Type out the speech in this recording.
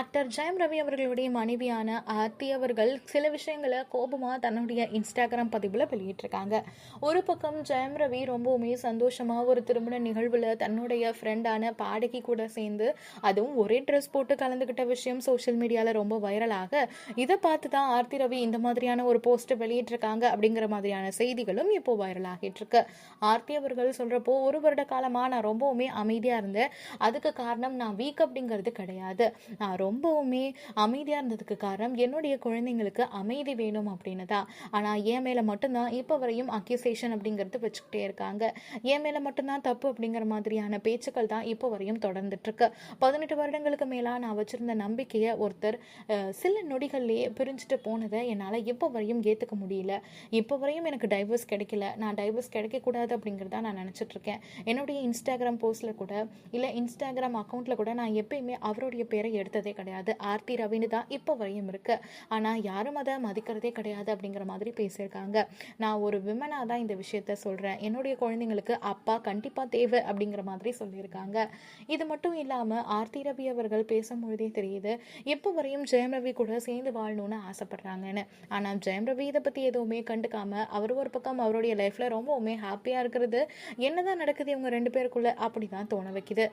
Actor Jayam Ravi அவர்களுடைய மனைவியான ஆர்த்தி அவர்கள் சில விஷயங்களை கோபமாக தன்னுடைய இன்ஸ்டாகிராம் பதிவில் வெளியிட்டிருக்காங்க. ஒரு பக்கம் ஜெயம் ரவி ரொம்பவுமே சந்தோஷமாக ஒரு திருமண நிகழ்வில் தன்னுடைய ஃப்ரெண்டான பாடகி கூட சேர்ந்து அதுவும் ஒரே ட்ரெஸ் போட்டு கலந்துக்கிட்ட விஷயம் சோஷியல் மீடியாவில் ரொம்ப வைரலாக இதை பார்த்து தான் ஆர்த்தி ரவி இந்த மாதிரியான ஒரு போஸ்ட்டை வெளியிட்டிருக்காங்க அப்படிங்கிற மாதிரியான செய்திகளும் இப்போ வைரல் ஆகிட்டு இருக்கு. ஆர்த்தி அவர்கள் சொல்கிறப்போ ஒரு வருட காலமாக நான் ரொம்பவுமே அமைதியாக இருந்தேன். அதுக்கு காரணம் நான் வீக் அப்படிங்கிறது கிடையாது. நான் ரொம்பவுமே அமைதியாக இருந்ததுக்கு காரணம் என்னுடைய குழந்தைங்களுக்கு அமைதி வேணும் அப்படின்னு தான் ஆனால் என் மேலே மட்டும்தான் இப்போ வரையும் அக்யூசேஷன் அப்படிங்கிறது வச்சுக்கிட்டே இருக்காங்க. என் மேலே மட்டும்தான் தப்பு அப்படிங்கிற மாதிரியான பேச்சுக்கள் தான் இப்போ வரையும் தொடர்ந்துட்டுருக்கு. பதினெட்டு வருடங்களுக்கு மேலாக நான் வச்சுருந்த நம்பிக்கையை ஒருத்தர் சில நொடிகள்லேயே பிரிஞ்சுட்டு போனதை என்னால் இப்போ வரையும் ஏற்றுக்க முடியல. இப்போ வரையும் எனக்கு டைவர்ஸ் கிடைக்கல. நான் டைவர்ஸ் கிடைக்கக்கூடாது அப்படிங்கிறத நான் நினச்சிட்ருக்கேன் என்னுடைய இன்ஸ்டாகிராம் போஸ்ட்டில் கூட இல்லை இன்ஸ்டாகிராம் அக்கௌண்ட்டில் கூட நான் எப்பயுமே அவருடைய பேரை எடுத்ததே கிடையாது. ஆர்த்தி ரவின்னு தான் இப்போ வரையும் இருக்கு. ஆனால் யாரும் அதை மதிக்கிறதே கிடையாது அப்படிங்கிற மாதிரி பேசியிருக்காங்க. நான் ஒரு விமனாக தான் இந்த விஷயத்த சொல்கிறேன் என்னுடைய குழந்தைங்களுக்கு அப்பா கண்டிப்பாக தேவை அப்படிங்கிற மாதிரி சொல்லியிருக்காங்க. இது மட்டும் இல்லாமல் ஆர்த்தி ரவி அவர்கள் பேசும்பொழுதே தெரியுது எப்போ வரையும் ஜெயம் ரவி கூட சேர்ந்து வாழணும்னு ஆசைப்படுறாங்கன்னு. ஆனால் ஜெயம் ரவி இதை பற்றி எதுவுமே கண்டுக்காமல் அவர் ஒரு பக்கம் அவருடைய லைஃப்பில் ரொம்பவுமே ஹாப்பியாக இருக்கிறது. என்னதான் நடக்குது இவங்க ரெண்டு பேருக்குள்ள அப்படி தான் தோண வைக்குது.